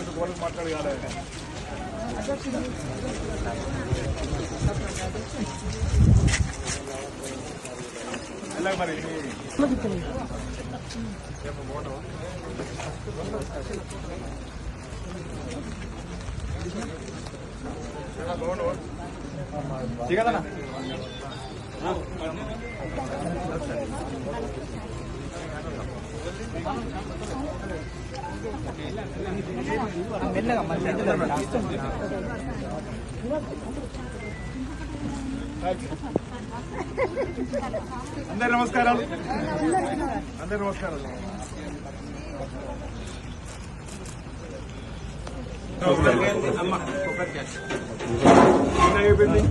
కొంచెం గోడకు మాట్లాడి కాలే ఎలా మరి చికదనా అందరి నమస్కారాలు అందరి నమస్కారాలు అమ్మ అయిపోయింది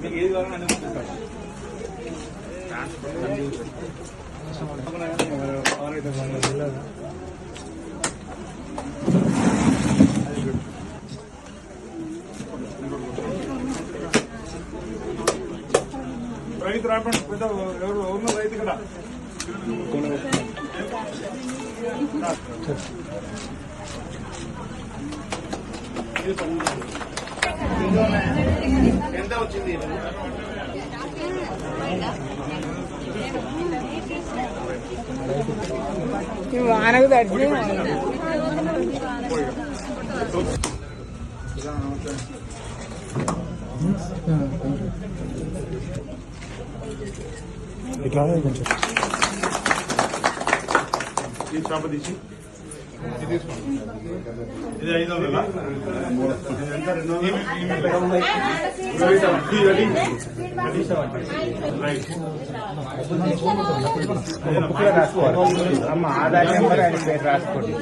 మీకు ఏది కావాలని అన్ని పంపిస్తాను. రైతు రాకుండా పెద్ద ఎవరు ఎవరు రైతు ఇక్కడ ఎంత వచ్చింది వానకు తడిచి ఈ చేప తీసి. ఇది ఐదు వందల. అమ్మ ఆధార్ నెంబర్ ఆయన పేరు రాసుకోండి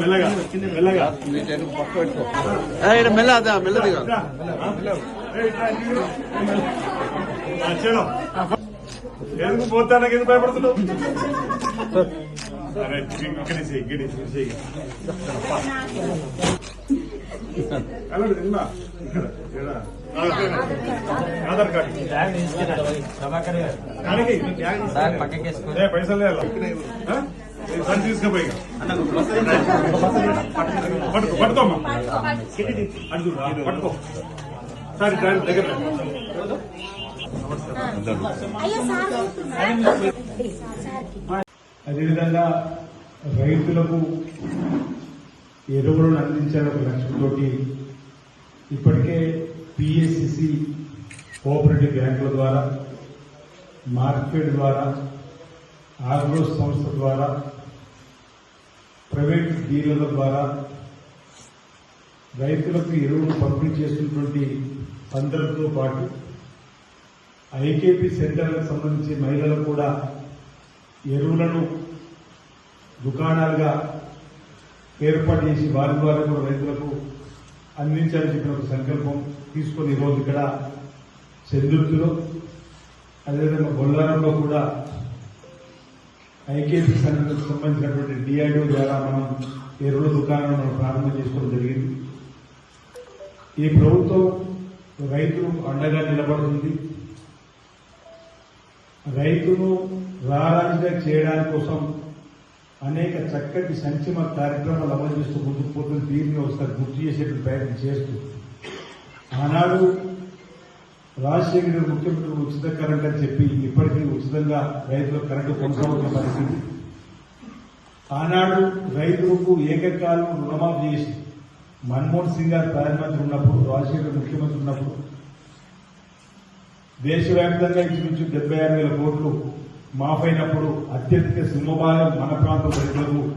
మెల్లగా మెల్లగా మెల్ల అదా మెల్లదిగా చేలో. ఎందుకు పోతానికి ఎందుకు భయపడుతున్నావు? అరే ఇక్కడ చేయి ఇక్కడ. ఆధార్ కార్డు. పైసలు తీసుకుపోయి. పట్టుకో పట్టుకోమ్మా అడుగు పట్టుకో. సరే దాని దగ్గర. అదేవిధంగా రైతులకు ఎరువులను అందించాలి ఒక లక్ష్యంతో ఇప్పటికే పిఎస్సిసి కోఆపరేటివ్ బ్యాంకుల ద్వారా మార్కెట్ ద్వారా ఆగ్రో సంస్థ ద్వారా ప్రైవేట్ డీలర్ల ద్వారా రైతులకు ఎరువులు పంపిణీ చేస్తున్నటువంటి అందరితో పాటు ఐకేపీ సెంటర్లకు సంబంధించి మహిళలు కూడా ఎరువులను దుకాణాలుగా ఏర్పాటు చేసి వారి ద్వారా కూడా రైతులకు అందించాలని చెప్పిన ఒక సంకల్పం తీసుకొని ఈరోజు ఇక్కడ చంద్రుతిలో అదేవిధంగా బొల్లారంలో కూడా ఐకేపీ సంఘటనకు సంబంధించినటువంటి డిఐడి ద్వారా మనం ఎరువుల దుకాణాలను మనం ప్రారంభం చేసుకోవడం జరిగింది. ఈ ప్రభుత్వం రైతులకు అండగా నిలబడుతుంది. రైతును రారాజుగా చేయడానికి కోసం అనేక చక్కటి సంక్షేమ కార్యక్రమాలు అమలు చేస్తూ ముందుకు పోతున్న దీన్ని ఒకసారి గుర్తు చేసేటువంటి ప్రయత్నం చేస్తూ ఆనాడు రాజశేఖర గారు ముఖ్యమంత్రి ఉచిత కరెంట్ అని చెప్పి ఇప్పటికీ ఉచితంగా రైతులకు కరెంటు కొనసాగుతున్న పరిస్థితి. ఆనాడు రైతులకు ఏకకాలం రుణమాఫీ చేసి మన్మోహన్ సింగ్ గారు ప్రధానమంత్రి ఉన్నప్పుడు రాజశేఖర ముఖ్యమంత్రి ఉన్నప్పుడు దేశవ్యాప్తంగా ఇంచుమించు డెబ్బై ఆరు వేల కోట్లు మాఫైనప్పుడు అత్యధిక సుమభాగం మన ప్రాంతం రైతులకు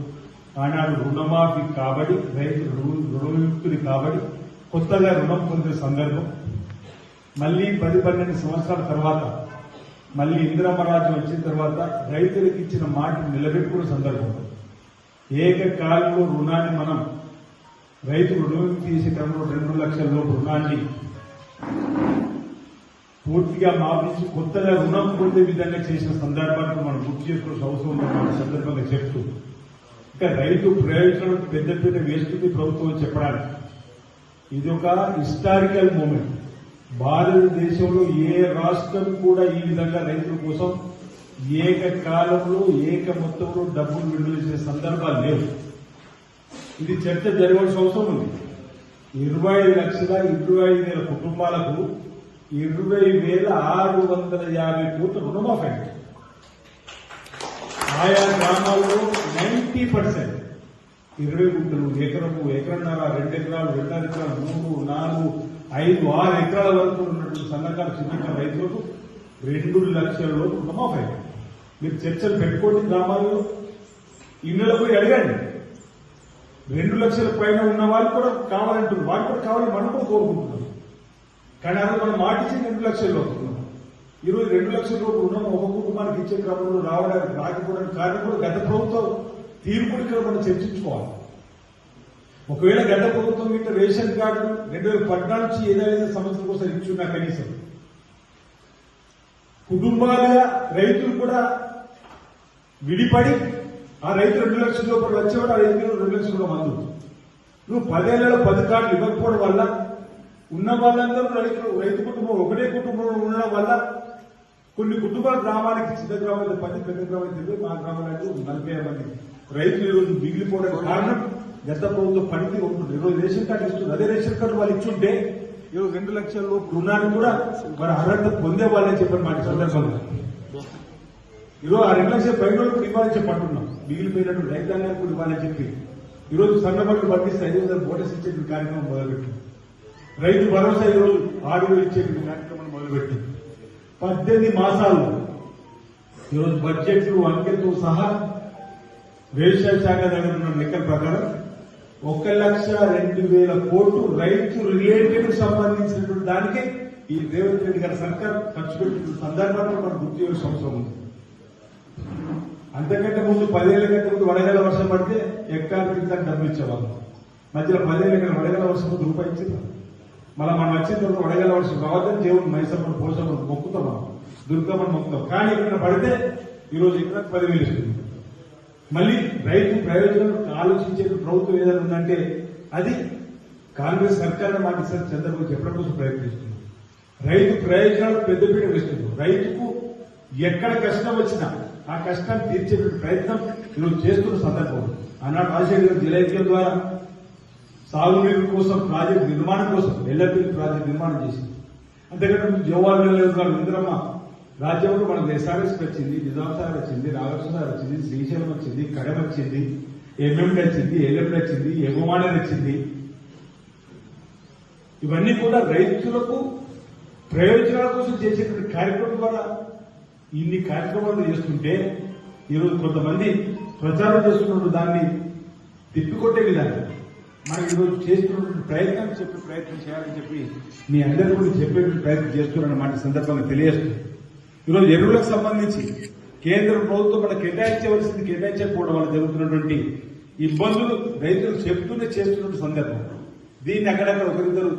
ఆనాడు రుణమాఫీ కాబడి రైతులు రుణ- రుణవిముక్తులు కాబడి కొత్తగా రుణం పొందిన సందర్భం. మళ్ళీ పది పన్నెండు సంవత్సరాల తర్వాత మళ్ళీ ఇందిరమ్మరాజ్యం వచ్చిన తర్వాత రైతులకు ఇచ్చిన మాట నిలబెట్టుకున్న సందర్భం. ఏకకాలంలో రుణాన్ని మనం రైతు రుణం తీసే క్రమంలో రెండు లక్షల లోపు రుణాన్ని పూర్తిగా మాపించి కొత్తగా రుణం పొందే విధంగా చేసిన సందర్భాన్ని మనం గుర్తు చేసుకోవాల్సిన అవసరం ఉందని సందర్భంగా చెప్తూ ఇంకా రైతు ప్రయోజనాలకు పెద్దపీట వేస్తుంది ప్రభుత్వం చెప్పడానికి. ఇది ఒక హిస్టారికల్ మూమెంట్. భారతదేశంలో ఏ రాష్ట్రం కూడా ఈ విధంగా రైతుల కోసం ఏకకాలంలో ఏక మొత్తంలో డబ్బులు విడుదల చేసే సందర్భాలు లేవు. ఇది చర్చ జరగవలసిన అవసరం ఉంది. ఇరవై ఐదు లక్షల ఇరవై ఐదు వేల కుటుంబాలకు ఇరవై వేల ఆరు వందల యాభై కోట్ల రుణమాఫీ. అయింది. ఆయా గ్రామాల్లో నైన్టీ పర్సెంట్. ఇరవై గుంటలు ఎకరము ఎకరన్నర రెండు ఎకరాలు రెండున్నర ఎకరాలు మూడు నాలుగు ఐదు ఆరు ఎకరాల వరకు ఉన్నటువంటి సన్నకారు చిన్న రైతులకు రెండు లక్షల లోపు రుణమాఫీ. అయింది. మీరు చర్చలు పెట్టుకోండి గ్రామాల్లో. ఇళ్ళలో పోయి అడగండి. రెండు లక్షల పైన ఉన్న వాళ్ళు కూడా కావాలంటున్నారు. వాళ్ళు కూడా కావాలని మనం కూడా కోరుకుంటున్నాం. కానీ అది మనం మాటించి రెండు లక్షలు అవుతున్నాం ఈరోజు రెండు లక్షల రూపాయలు రుణం ఒక కుటుంబానికి ఇచ్చే క్రమంలో రావడానికి రాకపోవడానికి కారణం కూడా గత ప్రభుత్వం తీర్పుని ఇక్కడ మనం చర్చించుకోవాలి. ఒకవేళ గత ప్రభుత్వం ఇట్లా రేషన్ కార్డు రెండు వేల పద్నాలుగు నుంచి ఏదైనా సంవత్సరం కోసం ఇచ్చున్నా కనీసం. కుటుంబాలుగా రైతులు కూడా విడిపడి ఆ రైతు రెండు లక్షల రూపాయలు వచ్చేవాడు ఆ రైతులు రెండు లక్షల రూపాయలు మందు నువ్వు పదేళ్ళలో పది కార్డులు ఇవ్వకపోవడం వల్ల ఉన్న వాళ్ళందరూ రైతు రైతు కుటుంబం ఒకటే కుటుంబంలో ఉండడం వల్ల కొన్ని కుటుంబాల గ్రామానికి చిన్న గ్రామాలు పది పెద్ద గ్రామాలు తెలియదు మా గ్రామాలకు నలభై మంది. రైతులు ఈరోజు మిగిలిపోవడం కారణం గత ప్రభుత్వం పనికి ఉంటుంది ఈరోజు రేషన్ కార్డు ఇస్తుంది అదే రేషన్ కార్డు వాళ్ళు ఇచ్చుంటే ఈరోజు రెండు లక్షల లోపు రుణాన్ని కూడా మరి అర్హత పొందే వాళ్ళని మా సందర్భంగా ఈరోజు ఆ రెండు లక్షల పైన కూడా ఇవ్వాలని చెప్పి అంటున్నాం. మిగిలిపోయినట్టు రైతాంగానికి కూడా ఇవ్వాలని చెప్పి. ఈరోజు సన్నబడులు పంపిస్తే ఐదు వందల బోనస్ ఇచ్చే కార్యక్రమం మొదలుపెట్టింది. రైతు భరోసా ఈరోజు ఆడియో ఇచ్చే కార్యక్రమం మొదలుపెట్టింది. పద్దెనిమిది మాసాలు ఈరోజు బడ్జెట్ అంకెతో సహా వ్యవసాయ శాఖ దగ్గర ఉన్న లెక్కల ప్రకారం ఒక లక్ష రెండు వేల కోట్లు రైతు రిలేటెడ్ సంబంధించినటువంటి దానికి ఈ రేవంత్ రెడ్డి గారి సర్కార్ ఖర్చు పెట్టిన సందర్భంలో మనం గుర్తు చేయాల్సిన అవసరం ఉంది. అంతకంటే ముందు పదేళ్ళ కంటే ముందు వడగల వర్షం పడితే ఎక్టార్ కింద డబ్బులు ఇచ్చేవాళ్ళు. మధ్యలో పదేళ్ళ కంటే వడగల వర్షం ముందు రూపాయి ఇచ్చింది మళ్ళీ మనం వచ్చేటప్పుడు అడగలవలసిన వడగల దేవుడు మైసమ్మను పోషమ్మను మొక్కుతాం మనం. దుర్గమ్మను మొక్కుతాం. కానీ ఎక్కడ పడితే ఈరోజు ఇక్కడ పదివేలు ఇస్తుంది. మళ్ళీ రైతు ప్రయోజనం ఆలోచించే ప్రభుత్వం ఏదైనా ఉందంటే అది కాంగ్రెస్ సర్కార్ మాట సార్ చంద్రబాబు చెప్పడం కోసం ప్రయత్నిస్తుంది రైతు ప్రయోజనాలు పెద్దపీట వేస్తుంది. రైతుకు ఎక్కడ కష్టం వచ్చినా ఆ కష్టాన్ని తీర్చే ప్రయత్నం ఈరోజు చేస్తున్న సందర్భం. ఆనాడు రాజశేఖర్ గారు ద్వారా సాగునీరు కోసం ప్రాజెక్ట్ నిర్మాణం కోసం ఎల్ఎల్పి ప్రాజెక్ట్ నిర్మాణం చేసింది. అంతేకాకుండా జవహర్లాల్ నెహ్రూ గారు ఇందిరమ్మ రాజ్యంలో మనకు ఎస్ఆర్ఎస్ వచ్చింది నిజాంసార్ వచ్చింది నాగార్జున వచ్చింది శ్రీశైలం వచ్చింది కడమ వచ్చింది ఎంఎండి వచ్చింది ఎల్ఎండి వచ్చింది ఎగుమానర్ వచ్చింది ఇవన్నీ కూడా రైతులకు ప్రయోజనాల కోసం చేసేటువంటి కార్యక్రమం ద్వారా ఇన్ని కార్యక్రమాలు చేస్తుంటే ఈరోజు కొంతమంది ప్రచారం చేస్తున్నప్పుడు దాన్ని తిప్పికొట్టే విధానం. మనం ఈరోజు చేస్తున్నటువంటి ప్రయత్నం చెప్పి ప్రయత్నం చేయాలని చెప్పి మీ అందరికీ కూడా చెప్పే ప్రయత్నం చేస్తున్నారన్న మాట సందర్భంగా తెలియజేస్తుంది ఈరోజు ఎరువులకు సంబంధించి కేంద్ర ప్రభుత్వం మనం కేటాయించవలసింది కేటాయించకపోవడం వల్ల జరుగుతున్నటువంటి ఇబ్బందులు రైతులు చెప్తూనే చేస్తున్న సందర్భం. దీన్ని అక్కడక్కడ ఒకరిద్దరు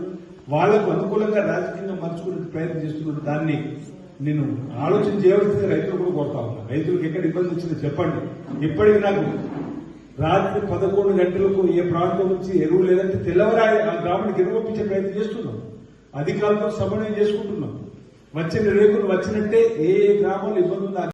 వాళ్ళకు అనుకూలంగా రాజకీయంగా మలుచుకునే ప్రయత్నం చేస్తున్న దాన్ని నేను ఆలోచన చేయవలసింది రైతులు కూడా కోరుతా ఉన్నా రైతులకు ఎక్కడ ఇబ్బంది వచ్చిందో చెప్పండి. ఇప్పటికి నాకు రాత్రి పదకొండు గంటలకు ఏ ప్రాంతం నుంచి ఎరువు లేదంటే తెల్లవరాయి ఆ గ్రామానికి ఎరువు పంపించే ప్రయత్నం చేస్తున్నాం. అధికారులతో సమన్వయం చేసుకుంటున్నాం. వచ్చిన రేకులు వచ్చినట్టే ఏ ఏ గ్రామంలో ఇబ్బంది ఉందో